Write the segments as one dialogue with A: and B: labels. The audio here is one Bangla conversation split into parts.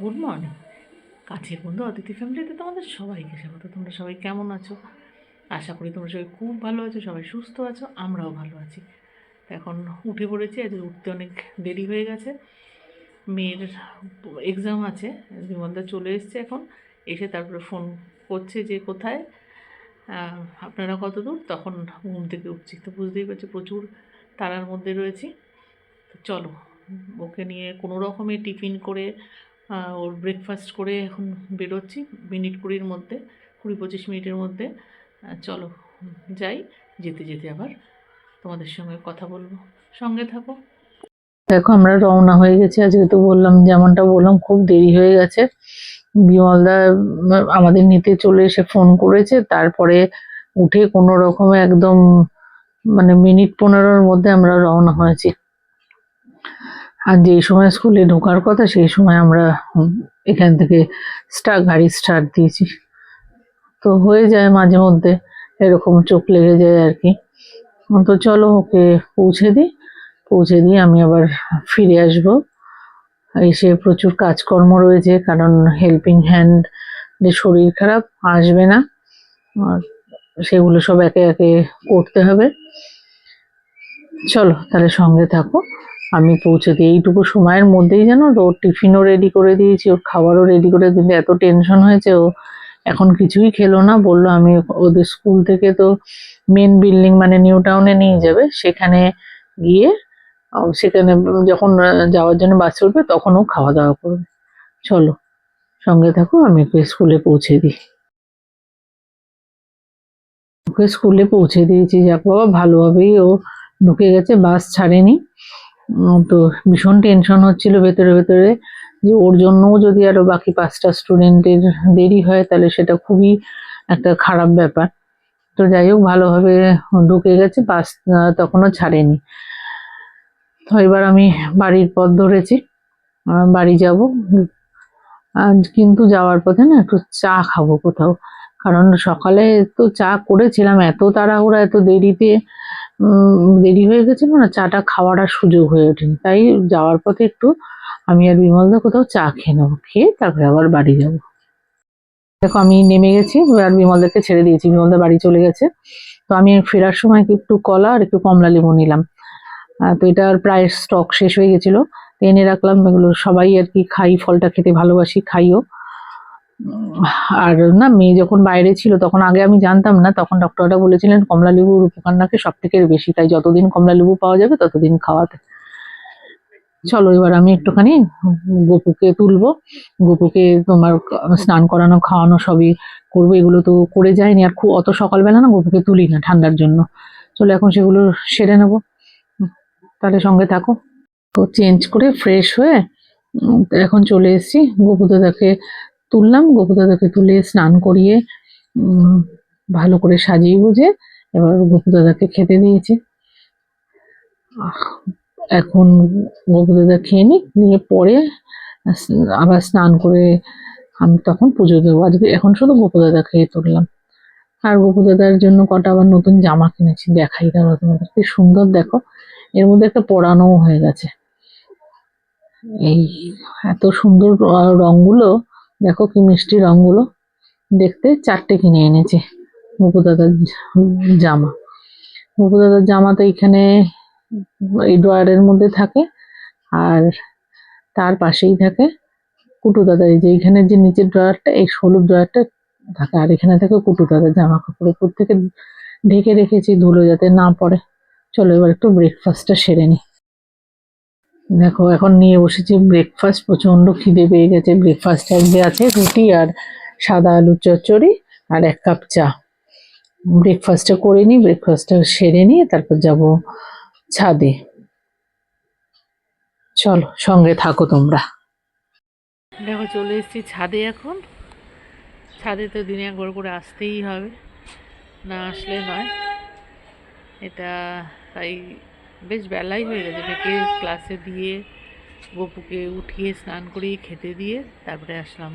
A: গুড মর্নিং কাছের বন্ধু অতিথি ফ্যামিলিতে তোমাদের সবাইকে স্বাগত। তোমরা সবাই কেমন আছো? আশা করি তোমরা সবাই খুব ভালো আছো, সবাই সুস্থ আছো, আমরাও ভালো আছি। এখন উঠে পড়েছি আজ উঠতে অনেক দেরি হয়ে গেছে। মেয়ের এক্সাম আছে বিমলদা চলে এসছে এখন। এসে তারপরে ফোন করছে যে কোথায়? আপনারা কত দূর? তখন ঘুম থেকে উঠছি, তো বুঝতেই পারছি প্রচুর তারার মধ্যে রয়েছি। চলো, ওকে নিয়ে কোনো রকমে টিফিন করে ওর ব্রেকফাস্ট করে এখন বেরোচ্ছি, মিনিট কুড়ির মধ্যে, কুড়ি পঁচিশ মিনিটের মধ্যে। চলো, যাই, যেতে যেতে আবার তোমাদের সঙ্গে কথা বলব। সঙ্গে থাকো। দেখো, আমরা রওনা হয়ে গেছি আজকে তো বললাম, যেমনটা বললাম, খুব দেরি হয়ে গেছে। বিমলদা আমাদের নিতে চলে এসে ফোন করেছে, তারপরে উঠে কোনো রকমে একদম মানে মিনিট পনেরোর মধ্যে আমরা রওনা হয়েছি। আর যেই সময় স্কুলে ঢোকার কথা, সেই সময় আমরা এখান থেকে স্টার গাড়ি স্টার্ট দিয়েছি। তো হয়ে যায় মাঝে মধ্যে, এরকম চোখ লেগে যায় আর কি। তো চলো ওকে পৌঁছে দিই। পৌঁছে দিয়ে আমি আবার ফিরে আসব। এসে প্রচুর কাজকর্ম রয়েছে, কারণ হেল্পিং হ্যান্ড যে শরীর খারাপ, আসবে না। আর সেগুলো সব একে একে করতে হবে। চলো তাহলে সঙ্গে থাকো। আমি পৌঁছে দিই। এইটুকু সময়ের মধ্যেই যেন ওর টিফিনও রেডি করে দিয়েছি, ওর খাবারও রেডি করে দিলে এত টেনশন হয়েছে, ও এখন কিছুই খেলো না। বলল আমি ওদের স্কুল থেকে তো মেন বিল্ডিং মানে নিউ টাউনে নিয়ে যাবে। সেখানে গিয়ে সেখানে যখন যাওয়ার জন্য বাসে উঠবে, তখন ও খাওয়া দাওয়া করবে। চলো, সঙ্গে থাকো, আমি ওকে স্কুলে পৌঁছে দিই। ওকে স্কুলে পৌঁছে দিয়েছি। যাক বাবা, ভালোভাবেই ও ঢুকে গেছে বাস ছাড়েনি। তো ভীষণ টেনশন হচ্ছিল ভেতরে ভেতরে যে ওর জন্যও যদি আরও বাকি পাঁচটা স্টুডেন্টের দেরি হয়, তাহলে সেটা খুবই একটা খারাপ ব্যাপার। তো যাই হোক, ভালোভাবে ঢুকে গেছে, বাস তখনও ছাড়েনি। তো এবার আমি বাড়ির পথ ধরেছি বাড়ি যাব। কিন্তু যাওয়ার পথে না একটু চা খাব কোথাও, কারণ সকালে তো চা করেছিলাম, এত তাড়াহুড়া, এত দেরিতে দেরি হয়ে গেছিল না? চাটা খাওয়ার আর সুযোগ হয়ে ওঠেনি। তাই যাওয়ার পথে একটু আমি আর বিমলদা কোথাও চা খেয়ে নেব। খেয়ে তারপরে আবার বাড়ি যাব। দেখো, আমি নেমে গেছি আর বিমলদাকে ছেড়ে দিয়েছি। বিমলদা বাড়ি চলে গেছে। তো আমি ফেরার সময় একটু কলা আর একটু কমলা লেবু নিলাম। তো এটার প্রায় স্টক শেষ হয়ে গেছিল। এনে রাখলাম। এগুলো সবাই আর কি খাই, ফলটা খেতে ভালোবাসি, খাইও। আর না, মেয়ে যখন বাইরে ছিল, তখন আগে আমি জানতাম না, তখন ডক্টররা বলেছিলেন কমলা লেবুর উপকার নাকি সব থেকে বেশি, তাই যতদিন কমলা লেবু পাওয়া যাবে, ততদিন খাওয়াতে। চলো, এবার আমি একটুখানি গপুকে তুলবো। গপুকে তোমার স্নান করানো, খাওয়ানো সবই করব, এগুলো তো করে যায়নি, আর খুব, অত সকালবেলা না গপুকে তুলি না ঠান্ডার জন্য। চলো, এখন সেগুলো সেরে নেব। তাহলে সঙ্গে থাকো। তো চেঞ্জ করে, ফ্রেশ হয়ে এখন চলে এসেছি। গোপুদাদাকে তুললাম, গোপুদাদাকে তুলে স্নান করিয়ে ভালো করে সাজিয়ে গুজে এবার গোপুদাদাকে খেতে দিয়েছি। এখন গোপুদাদা খেয়ে নিক, নিয়ে পরে আবার স্নান করে আমি তখন পুজো দেবো। আজকে এখন শুধু গোপুদাদা খেয়ে তুললাম। আর গোপুদাদার জন্য কটা আবার নতুন জামা কিনেছি, দেখাই দাঁড়াও তোমাদের। কি সুন্দর দেখো, এর মধ্যে একটা পরানোও হয়ে গেছে। এই এত সুন্দর র- রংগুলো দেখো কি মিষ্টি রংগুলো দেখতে চারটে কিনে এনেছে গোপুদাদার জ- জামা। গোপুদাদার জামা তো এখানে এই ড্রয়ারের মধ্যে থাকে আর তার পাশেই থাকে কুটু দাদা এই যে এখানে যে নিচের ড্রয়ারটা এই হলুদ ড্রয়ারটা থাকে আর এখানে থাকে কুটু দাদার জামা কাপড় উপর থেকে ঢেকে রেখেছি ধুলো যাতে না পড়ে। চলো এবার একটু ব্রেকফাস্টটা সেরে নিই দেখো, এখন নিয়ে বসেছি ব্রেকফাস্ট প্রচণ্ড খিদে পেয়ে গেছে। ব্রেকফাস্ট আজকে আছে রুটি আর সাদা আলু চচ্চড়ি আর এক কাপ চা। ব্রেকফাস্টটা করে নিই ব্রেকফাস্টটা সেরে নিয়ে তারপর যাব ছাদে। চলো, সঙ্গে থাকো তোমরা। দেখো, চলে এসেছি ছাদে এখন। ছাদে তো দিনে একবার করে আসতেই হবে, না আসলে নয়। এটা তাই বেশ বেলাই হয়ে গেছে। মেয়েকে ক্লাসে দিয়ে গপুকে উঠিয়ে স্নান করিয়ে খেতে দিয়ে তারপরে আসলাম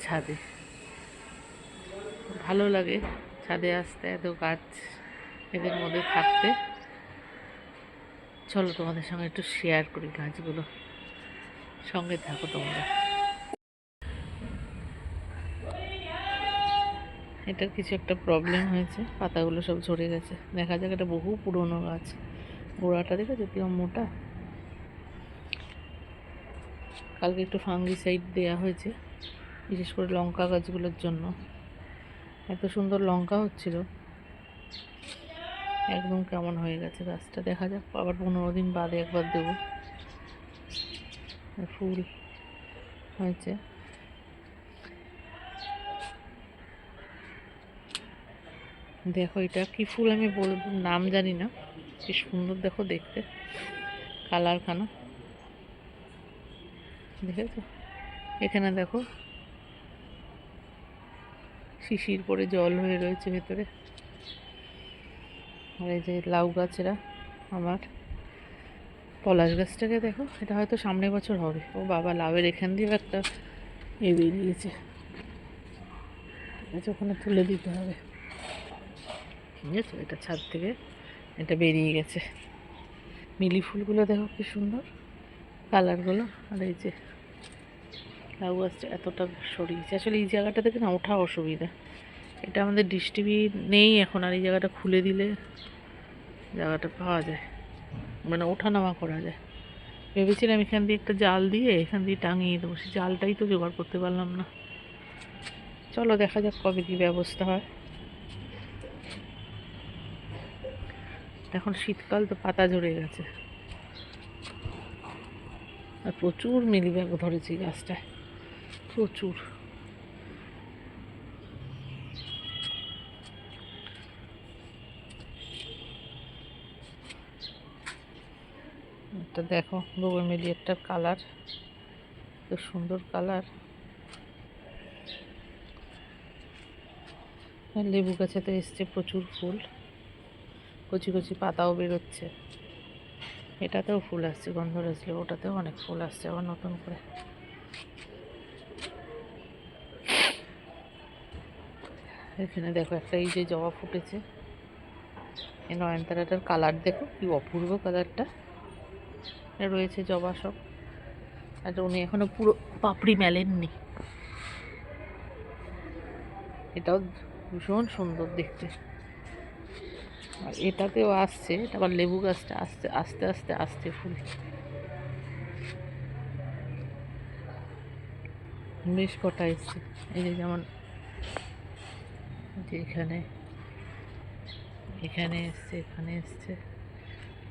A: ছাদে। ভালো লাগে ছাদে আসতে, এত গাছ এদের মধ্যে থাকতে। চলো তোমাদের সঙ্গে একটু শেয়ার করি গাছগুলো। সঙ্গে থাকো তোমরা। এটার কিছু একটা প্রবলেম হয়েছে, পাতাগুলো সব ঝরে গেছে। দেখা যাক এটা বহু পুরনো গাছ। গোড়াটা দেখেছ? কিরম মোটা? কালকে একটু ফাঙ্গিসাইড দেওয়া হয়েছে, বিশেষ করে লঙ্কা গাছগুলোর জন্য। এত সুন্দর লঙ্কা হচ্ছিল। একদম কেমন হয়ে গেছে গাছটা। দেখা যাক, আবার পনেরো দিন বাদে একবার দেবো। ফুল হয়েছে। দেখো এটা কি ফুল আমি বলব নাম জানি না। কি সুন্দর দেখো দেখতে। কালারখানা দেখেছ? এখানে দেখো। শিশির পরে জল হয়ে রয়েছে ভেতরে। আর এই যে লাউ গাছেরা আমার। পলাশ গাছটাকে দেখো। এটা হয়তো সামনের বছর হবে। ও বাবা, লাউয়ের এখান দিয়েও একটা এ বেরিয়েছে। ওখানে তুলে দিতে হবে। আছে এটা ছাদ থেকে এটা বেরিয়ে গেছে। মিলি ফুলগুলো দেখো কি সুন্দর। কালারগুলো। আর এই যে লাউ গাছটা এতটা সরিয়েছে। আসলে এই জায়গাটা থেকে না ওঠা অসুবিধা। এটা আমাদের ডিশ টিভি নেই এখন, আর এই জায়গাটা খুলে দিলে জায়গাটা পাওয়া যায়। মানে ওঠানামা করা যায়। ভেবেছিলাম এখান দিয়ে একটা জাল দিয়ে এখান দিয়ে টাঙিয়ে দেবো। সেই জালটাই তো জোগাড় করতে পারলাম না। চলো দেখা যাক কবে কী ব্যবস্থা হয়। এখন শীতকাল তো পাতা ঝরে গেছে। আর প্রচুর মিলিবাগ ধরেছে গাছটায়। প্রচুর। এটা দেখো একটা কালার তো সুন্দর কালার লেবু গাছে তো এসছে প্রচুর ফুল। কচি কচি পাতাও বেরোচ্ছে। এটাতেও ফুল আসছে গন্ধরাজ লেবু ওটাতেও অনেক ফুল আসছে আবার নতুন করে। এখানে দেখো একটা এই যে জবা ফুটেছে। এই নয়নতারাটার কালার দেখো, কি অপূর্ব কালারটা। রয়েছে জবা সব। আর উনি এখনও পুরো পাপড়ি মেলেননি। এটাও ভীষণ সুন্দর দেখতে। আর এটাতেও আসছে এটা আবার লেবু গাছটা আসতে আস্তে আস্তে, আসতে ফুল। বেশ কটা এসছে, এই যে যেমন যে এখানে এখানে এসছে এখানে এসছে।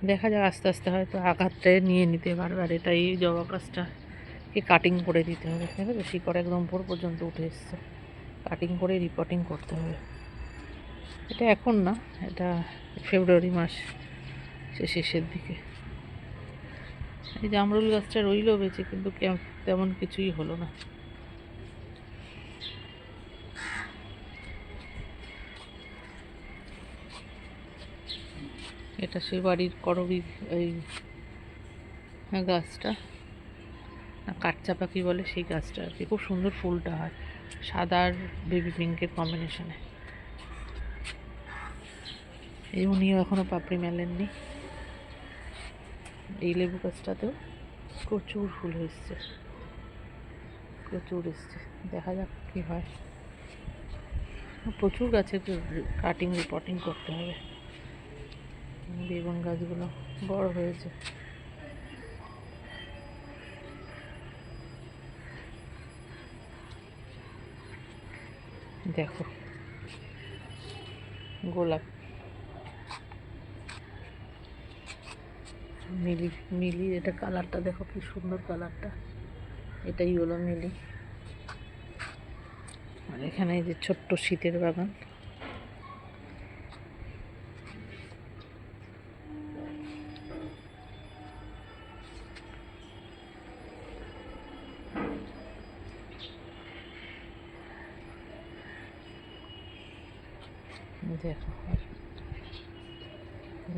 A: দেখা যাক আস্তে আস্তে হয়তো আঘাতটা নিয়ে নিতে পারবে, আর এটা এই জবা গাছটাকে কাটিং করে দিতে হবে আছে শিকড় একদম উপর পর্যন্ত উঠে এসছে। কাটিং করে রিপোর্টিং করতে হবে। এটা এখন না, এটা ফেব্রুয়ারি মাস শেষের দিকে। এই জামরুল গাছটা রইল বেঁচে, কিন্তু তেমন কিছুই হলো না। এটা সে বাড়ির করবি, এই গাছটা কাঠচা পাখি বলে সেই গাছটা আর কি। খুব সুন্দর ফুলটা হয় সাদা আর বেবি পিঙ্কের কম্বিনেশনে এই উনিও এখনও পাপড়ি মেলেননি। এই লেবু গাছটাতেও প্রচুর ফুল এসছে প্রচুর এসছে। দেখা যাক কী হয়। প্রচুর গাছের কাটিং, রিপোর্টিং করতে হবে। বেগুন গাছগুলো বড় হয়েছে। দেখো। গোলাপ মিলি মিলি, এটা কালারটা দেখো কি সুন্দর কালারটা। এটাই হলো মিলি। আর এখানে এই যে ছোট্ট শীতের বাগান। দেখো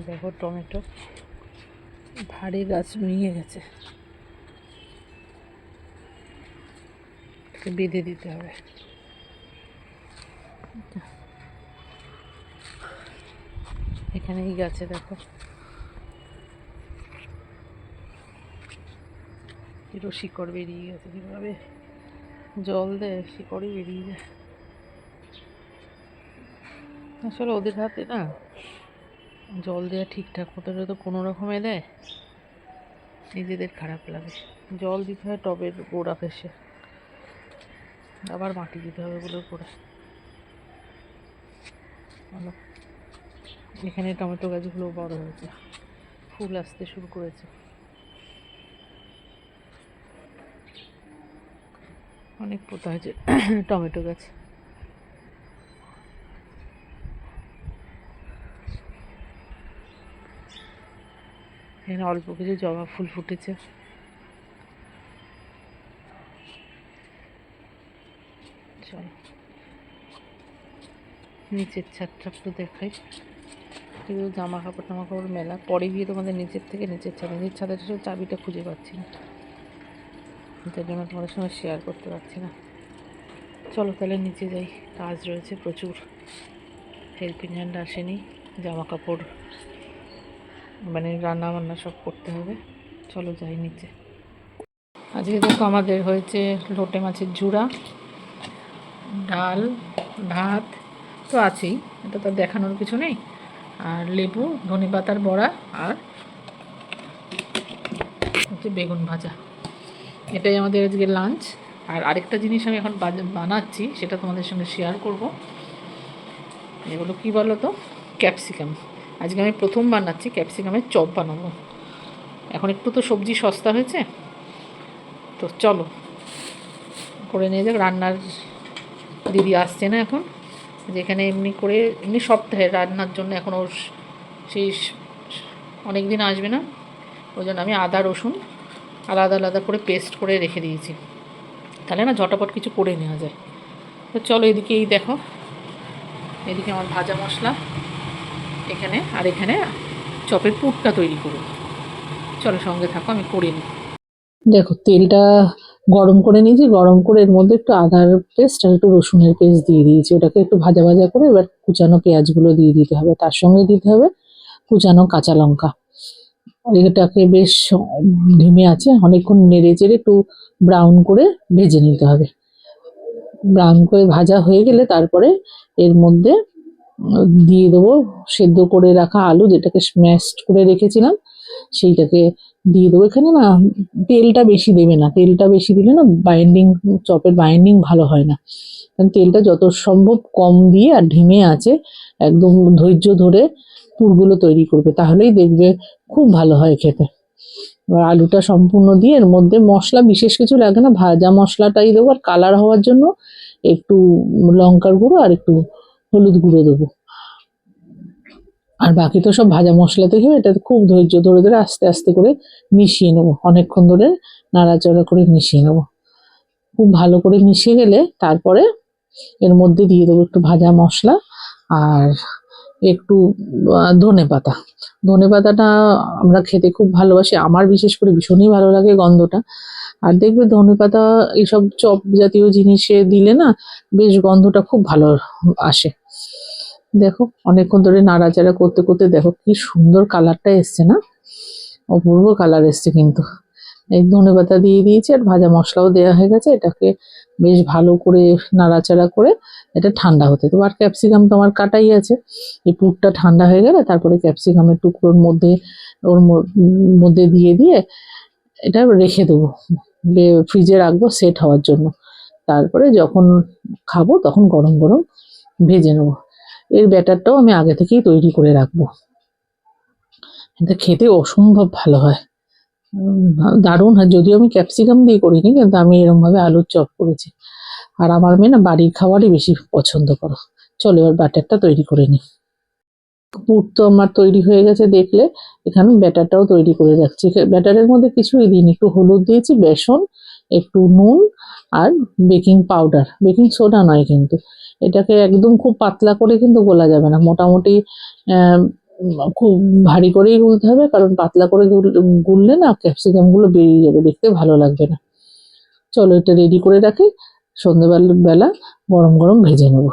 A: দেখো টমেটো। ভারী গাছ নুয়ে গেছে। বেঁধে দিতে হবে। এখানে এই গাছে দেখো। কি এরও শিকড় বেরিয়ে গেছে কীভাবে? জল দেয়, শিকড়ই বেরিয়ে যায়। আসলে ওদের হাতে না জল দেওয়া ঠিকঠাক মতো তো কোনো রকমে দেয়। নিজেদের খারাপ লাগে। জল দিতে হয় টবের গোড়া ফেসে আবার মাটি দিতে হবে ওগুলোর গোড়া। এখানে টমেটো গাছগুলো বড় হয়েছে। ফুল আসতে শুরু করেছে। অনেক পোতা হয়েছে টমেটো গাছ। এখানে অল্প কিছু জবা ফুল ফুটেছে। চলো। নিচের ছাদটা একটু দেখাই। এগুলো জামা কাপড় টামা কাপড় মেলা। পরে গিয়ে তোমাদের নিচের থেকে নিচের ছাদে। নিচের ছাদের সব চাবিটা খুঁজে পাচ্ছি না। তার জন্য তোমাদের সঙ্গে শেয়ার করতে পারছি না। চলো তাহলে নিচে যাই। কাজ রয়েছে প্রচুর। হেল্পিং হ্যান্ড আসেনি। জামা কাপড় মানে রান্না বান্না সব করতে হবে। চলো যাই নিচে। আজকে দেখো আমাদের হয়েছে লোটে মাছের ঝুড়া, ডাল, ভাত তো আছেই, এটা তো দেখানোর কিছু নেই। আর লেবু ধনে পাতার বড়া আর হচ্ছে বেগুন ভাজা। এটাই আমাদের আজকে লাঞ্চ আর আরেকটা জিনিস আমি এখন বানাচ্ছি, সেটা তোমাদের সঙ্গে শেয়ার করব। এগুলো কী বলো তো ক্যাপসিকাম। আজকে আমি প্রথম বানাচ্ছি ক্যাপসিকামের চপ বানাবো। এখন একটু তো সবজি সস্তা হয়েছে। তো চলো, করে নিয়ে যাক, রান্নার দিদি আসছে না এখন। যেখানে এমনি করে, এমনি সপ্তাহে রান্নার জন্য এখন ওর সেই অনেক দিন আসবে না। ওই জন্য আমি আদা, রসুন আলাদা আলাদা করে পেস্ট করে রেখে দিয়েছি। তাহলে না ঝটাপট কিছু করে নেওয়া যায়। তো চলো এদিকে এই দেখো। এদিকে আমার ভাজা মশলা। এখানে আর এখানে চপের পুরটা তৈরি করব চলো সঙ্গে থাকো, আমি করে নিই। দেখো, তেলটা গরম করে নিয়েছি, গরম করে এর মধ্যে একটু আদার পেস্ট আর একটু রসুনের পেস্ট দিয়ে দিয়েছি। ওটাকে একটু ভাজা ভাজা করে এবার কুচানো পেঁয়াজগুলো দিয়ে দিতে হবে। তার সঙ্গে দিতে হবে কুচানো কাঁচা লঙ্কা। এটাকে বেশ ধিমে আছে, অনেকক্ষণ নেড়ে চেড়ে একটু ব্রাউন করে ভেজে নিতে হবে। ব্রাউন করে ভাজা হয়ে গেলে তারপরে এর মধ্যে দিয়ে দেবো, সেদ্ধ করে রাখা আলু যেটাকে স্ম্যাশড করে রেখেছিলাম, সেইটাকে দিয়ে দেবো। এখানে না, তেলটা বেশি দেবে না। তেলটা বেশি দিলে না বাইন্ডিং চপের বাইন্ডিং ভালো হয় না। কারণ তেলটা যত সম্ভব কম দিয়ে আর ঢিমে আছে, একদম ধৈর্য ধরে পুরগুলো তৈরি করবে, তাহলেই দেখবে খুব ভালো হয় খেতে। এবার আলুটা সম্পূর্ণ দিয়ে এর মধ্যে মশলা, বিশেষ কিছু লাগে না, ভাজা মশলাটাই দেবো। আর কালার হওয়ার জন্য একটু লঙ্কার গুঁড়ো আর একটু হলুদ গুঁড়ো দেবো। আর বাকি তো সব ভাজা মশলা থেকে এটা খুব ধৈর্য ধরে ধরে আস্তে আস্তে করে মিশিয়ে নেব। অনেকক্ষণ ধরে নাড়াচাড়া করে মিশিয়ে নেব। খুব ভালো করে মিশিয়ে গেলে তারপরে এর মধ্যে দিয়ে দেবো একটু ভাজা মশলা আর একটু ধনে পাতা। ধনে পাতাটা আমরা খেতে খুব ভালোবাসি। আমার বিশেষ করে ভীষণই ভালো লাগে গন্ধটা। আর দেখবে ধনে পাতা এইসব চপ জাতীয় জিনিসে দিলে না বেশ গন্ধটা খুব ভালো আসে। দেখো, অনেকক্ষণ ধরে নাড়াচাড়া করতে করতে দেখো কি সুন্দর কালারটা এসছে না? অপূর্ব কালার এসছে কিন্তু। এই ধনে পাতা দিয়ে দিয়েছি আর ভাজা মশলাও দেওয়া হয়ে গেছে। এটাকে বেশ ভালো করে নাড়াচাড়া করে এটা ঠান্ডা হতে দেবো। আর ক্যাপসিকাম তো আমার কাটাই আছে। এই পুরটা ঠান্ডা হয়ে গেলে তারপরে ক্যাপসিকামের টুকরোর মধ্যে ওর মধ্যে দিয়ে দিয়ে এটা রেখে দেবো। ফ্রিজে রাখব সেট হওয়ার জন্য। তারপরে যখন খাব, তখন গরম গরম ভেজে নেব। এর ব্যাটারটাও আমি আগে থেকেই তৈরি করে রাখব। এটা খেতে অসম্ভব ভালো হয়। দারুণ হয়। যদিও আমি ক্যাপসিকাম দিয়ে করিনি, কিন্তু আমি এরকম ভাবে আলুর চপ করেছি। আর আমার মেয়ে না, বাড়ির খাবারই বেশি পছন্দ করো। চলো এবার ব্যাটারটা তৈরি করে নিই। পুর আমার তৈরি হয়ে গেছে দেখলে, এখানে ব্যাটারটাও তৈরি করে রাখছি। ব্যাটারের মধ্যে কিছুই দিইনি। একটু হলুদ দিয়েছি, বেসন, একটু নুন আর বেকিং পাউডার। বেকিং সোডা নয় কিন্তু। এটাকে একদম খুব পাতলা করে কিন্তু গোলা যাবে না। মোটামুটি খুব ভারী করেই গুলতে হবে কারণ পাতলা করে গুললে না ক্যাপসিকামগুলো বেরিয়ে যাবে। দেখতে ভালো লাগবে না। চলো এটা রেডি করে রাখি। সন্ধ্যেবেলা বেলা গরম গরম ভেজে নেব।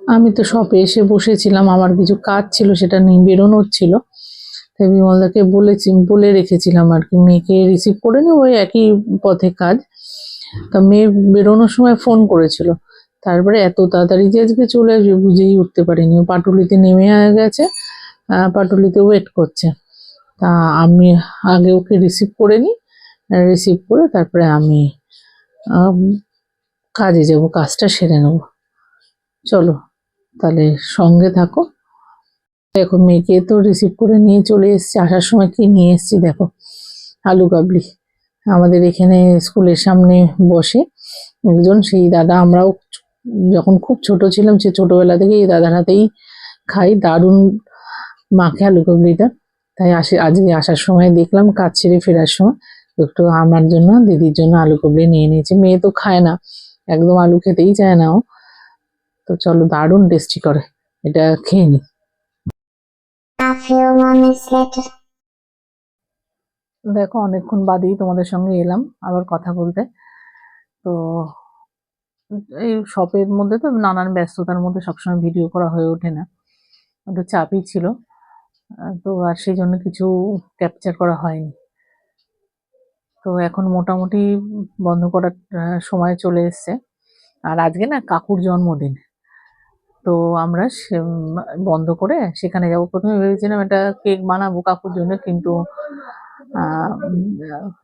A: আমি তো শপে এসে বসেছিলাম আমার কিছু কাজ ছিল সেটা নিয়ে বেরোনোর ছিল। তাই বিমলদাকে বলেছি বলে রেখেছিলাম আর কি মেয়েকে রিসিভ করে নি ওই একই পথে কাজ। তা মেয়ে বেরোনোর সময় ফোন করেছিল। তারপরে এত তাড়াতাড়ি যে আজকে চলে আসবে বুঝেই উঠতে পারিনি। পাটুলিতে নেমে গেছে পাটুলিতে ওয়েট করছে। তা আমি আগে ওকে রিসিভ করে নিই রিসিভ করে তারপরে আমি আম, কাজে যাব, কাজটা সেরে নেব। চলো, তাহলে সঙ্গে থাকো। দেখো, মেয়েকে তো রিসিভ করে নিয়ে চলে এসেছি, আসার সময় কি নিয়ে এসেছি দেখো। আলু কাবলি, আমাদের এখানে স্কুলের সামনে বসে একজন, সেই দাদা আমরাও যখন খুব ছোট ছিলাম, সে ছোটবেলা থেকে এই দাদার হাতেই খাই, দারুণ মাখে আলু কাবলিটা। তাই আসে, আজকে আসার সময় দেখলাম, কাজ ছেড়ে ফেরার সময়, একটু আমার জন্য, দিদির জন্য আলু কাবলি নিয়ে নিয়েছে। মেয়ে তো খায় না। একদম আলু খেতেই চায় না ও। তো চলো দারুণ টেস্টি করে। এটা খেয়ে নি. দেখো অনেকক্ষণ বাদেই তোমাদের সঙ্গে এলাম আবার কথা বলতে। তো এই শপের মধ্যে তো নানান ব্যস্ততার মধ্যে সবসময় ভিডিও করা হয়ে ওঠে না। একটু চাপই ছিল। তো আর সেই জন্য কিছু ক্যাপচার করা হয়নি। তো এখন মোটামুটি বন্ধ করার সময় চলে এসছে। আর আজকে না কাকুর জন্মদিন। তো আমরা বন্ধ করে সেখানে যাব। প্রথমে ভেবেছিলাম একটা কেক বানাবো কাকুর জন্য, কিন্তু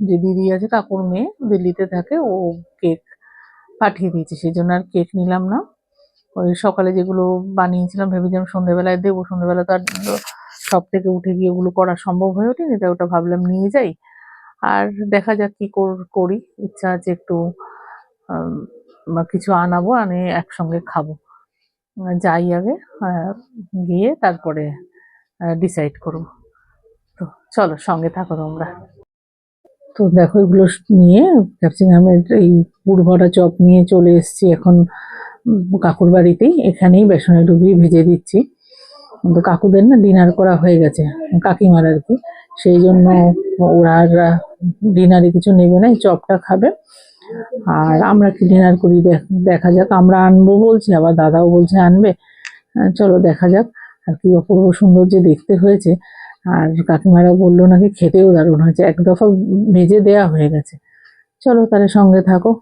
A: যে দিদি আছে, কাকুর মেয়ে, দিল্লিতে থাকে, ও কেক পাঠিয়ে দিয়েছে। সেই জন্য আর কেক নিলাম না। ওই সকালে যেগুলো বানিয়েছিলাম, ভেবেছিলাম সন্ধ্যেবেলায় দেবো। সন্ধ্যেবেলা তো আর সব থেকে উঠে গিয়ে ওগুলো করা সম্ভব হয়ে ওঠেনি, তাই ওটা ভাবলাম নিয়ে যাই। আর দেখা যাক কি কর- ইচ্ছা আছে একটু কিছু আনাবো, আনে একসঙ্গে খাব। যাই আগে গিয়ে তারপরে ডিসাইড করব। তো চলো, সঙ্গে থাকো তোমরা। তো দেখো, এগুলো নিয়ে ক্যাপসিকামের এই পুরভরা চপ নিয়ে চলে এসছি এখন কাকুর বাড়িতেই। এখানেই বেসনে ডুবিয়ে ভেজে দিচ্ছি। তো কাকুদের না ডিনার করা হয়ে গেছে, কাকিমার আর কি। সেই জন্য ওরা ডিনারে কিছু নেবে না চপটা খাবে। আর আমরা কি ডিনার করি দেখ- যাক আমরা আনব বলছি আবার দাদাও বলছে আনবে। আহ, চলো দেখা যাক আর কি অপূর্ব সুন্দর যে দেখতে হয়েছে। আর কাকিমারা বলল নাকি খেতেও দারুণ হয়েছে এক দফা ভেজে দেয়া হয়ে গেছে। চলো তাহলে সঙ্গে থাকো।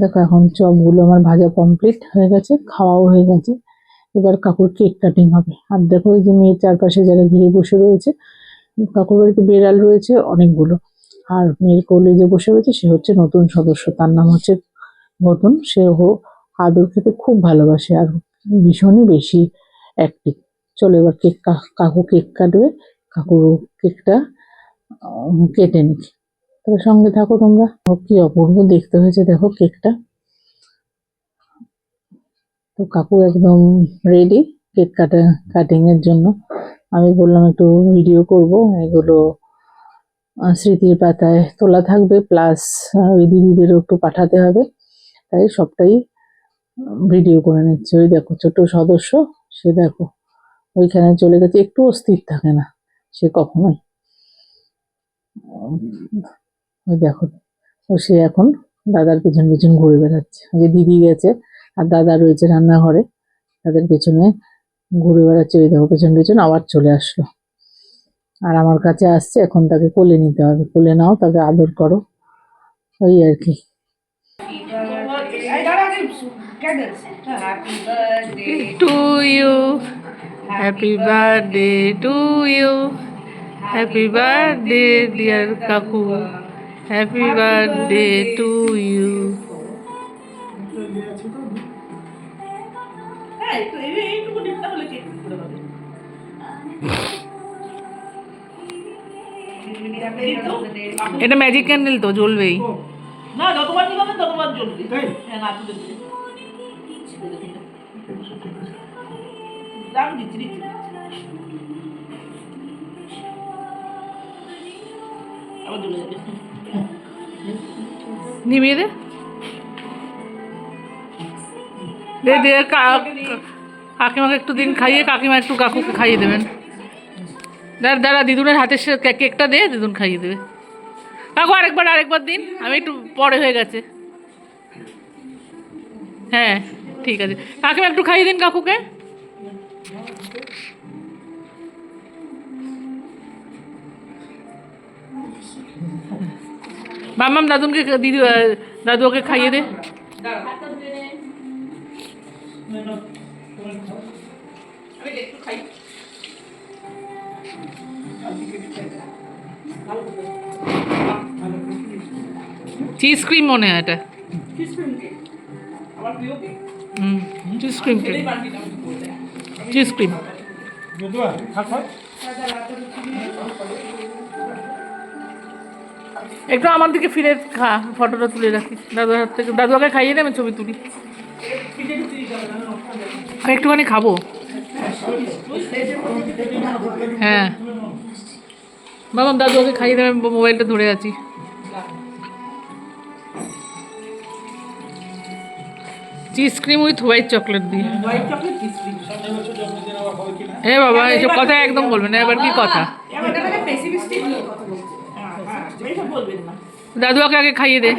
A: দেখো এখন চপগুলো আমার ভাজা কমপ্লিট হয়ে গেছে খাওয়াও হয়ে গেছে। এবার কাকুর কেক কাটিং হবে। আর দেখো এই যে মেয়ের চারপাশে যারা ঘিরে বসে রয়েছে কাকুর বাড়িতে বেড়াল রয়েছে অনেকগুলো। আর মেয়ের কোলে যে বসে রয়েছে, সে হচ্ছে নতুন সদস্য। তার নাম হচ্ছে নতুন সে হো আদর খেতে খুব ভালোবাসে আর ভীষণই বেশি অ্যাক্টিভ চলো এবার কেক কাকু কেক কাটবে। কাকু কেকটা কেটে নিক। তার সঙ্গে থাকো তোমরা। কি অপূর্ব দেখতে হয়েছে, দেখো কেকটা। তো কাকু একদম রেডি কেক কাটা কাটিং এর জন্য। আমি বললাম একটু ভিডিও করব। এগুলো স্মৃতির পাতায় তোলা থাকবে। প্লাস ওই দিদিদেরও একটু পাঠাতে হবে। তাই সবটাই ভিডিও করে নিচ্ছে। ওই দেখো ছোট সদস্য, সে দেখো, ওইখানে চলে গেছে। একটু অস্থির থাকে না, সে কখনোই। ওই দেখো, ও সে এখন দাদার পেছন পেছন ঘুরে বেড়াচ্ছে। আগে দিদি গেছে, আর দাদা রয়েছে রান্নাঘরে। তাদের পেছনে ঘুরে বেড়াচ্ছে ওই দেখো পেছন পেছন আবার চলে আসলো। আর আমার কাছে আসছে এখন তাকে কোলে নিতে হবে। কোলে নাও তাকে আদর করো। ওই আর কি। হ্যাঁ এটা ম্যাজিক ক্যান্ডেল তো জ্বলবেই।
B: না যতবার নিবাবেন ততবার জ্বলবে। হ্যাঁ না তুলে দিলে দাম দিচ্ছি দিচ্ছি। আবার জ্বলে যাবে।
A: নিভিয়ে দে। দে দে কাকিমাকে একটু দিন খাইয়ে কাকিমা একটু কাকুকে খাইয়ে দেবেন। দাঁড়া দাঁড়া, দিদুনের হাতে কেকটা দে, দিদুন খাইয়ে দেবে। কাকু আরেকবার আরেকবার দিন, আমি একটু পরে হয়ে গেছে। হ্যাঁ ঠিক আছে। কাকু, একটু খাইয়ে দিন কাকুকে। মামাম দাদুনকে, দিদি দাদু ওকে খাইয়ে দে।
B: খাই।
A: চিজ ক্রিম মনে হয় এটা।
B: চিজ ক্রিম কেক আমার প্রিয় কেক
A: হুম চিজ ক্রিম একটু আমার দিকে ফিরে খা ফটোটা তুলে রাখি দাদুর হাত থেকে দাদু আগে খাইয়ে দে আমি ছবি তুলি। আমি একটুখানি খাব। হ্যাঁ। বাবা দাদু ওকে খাইয়ে দেবে মোবাইলটা ধরে আছি। Cheese cream with white chocolate দিয়ে। এ বাবা এসব কথা একদম বলবেন না এবার কি কথা?
B: হ্যাঁ হ্যাঁ না।
A: দাদুয়াকে আগে খাইয়ে দে।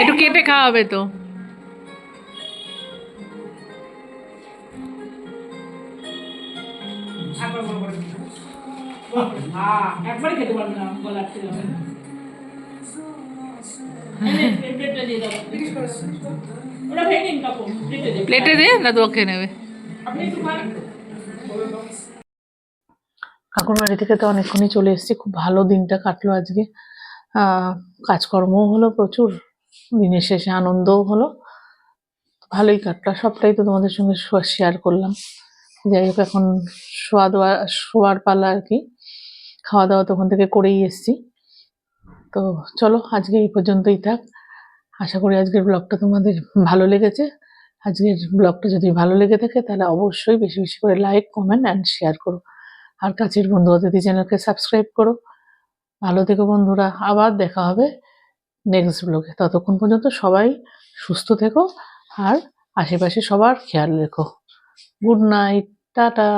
A: একটু কেটে খাওয়াবে তো।
B: হ্যাঁ খেতে পারবি না দিয়ে প্লেটে দে।
A: খেয়ে নেবে?
B: খান।
A: কাকুর বাড়ি থেকে তো অনেকক্ষণই চলে এসেছি খুব ভালো দিনটা কাটলো আজকে। আহ, কাজকর্মও হলো প্রচুর দিনের শেষে আনন্দও হলো। ভালোই কাটলো সবটাই তো তোমাদের সঙ্গে শেয়ার করলাম। যাই হোক এখন শোয়া দেওয়া শোয়ার পালা আর কি। খাওয়া দাওয়া তখন থেকে করেই এসেছি। তো চলো, আজকে এই পর্যন্তই থাক। আশা করি আজকের ব্লগটা তোমাদের ভালো লেগেছে। আজকের ব্লগটা যদি ভালো লেগে থাকে, তাহলে অবশ্যই বেশি বেশি করে লাইক কমেন্ট অ্যান্ড শেয়ার করো। আর কাছের বন্ধু অতিথি চ্যানেলকে সাবস্ক্রাইব করো। ভালো থেকো বন্ধুরা, আবার দেখা হবে নেক্সট ব্লগে ততক্ষণ পর্যন্ত সবাই সুস্থ থেকো আর আশেপাশে সবার খেয়াল রেখো। Good night tata.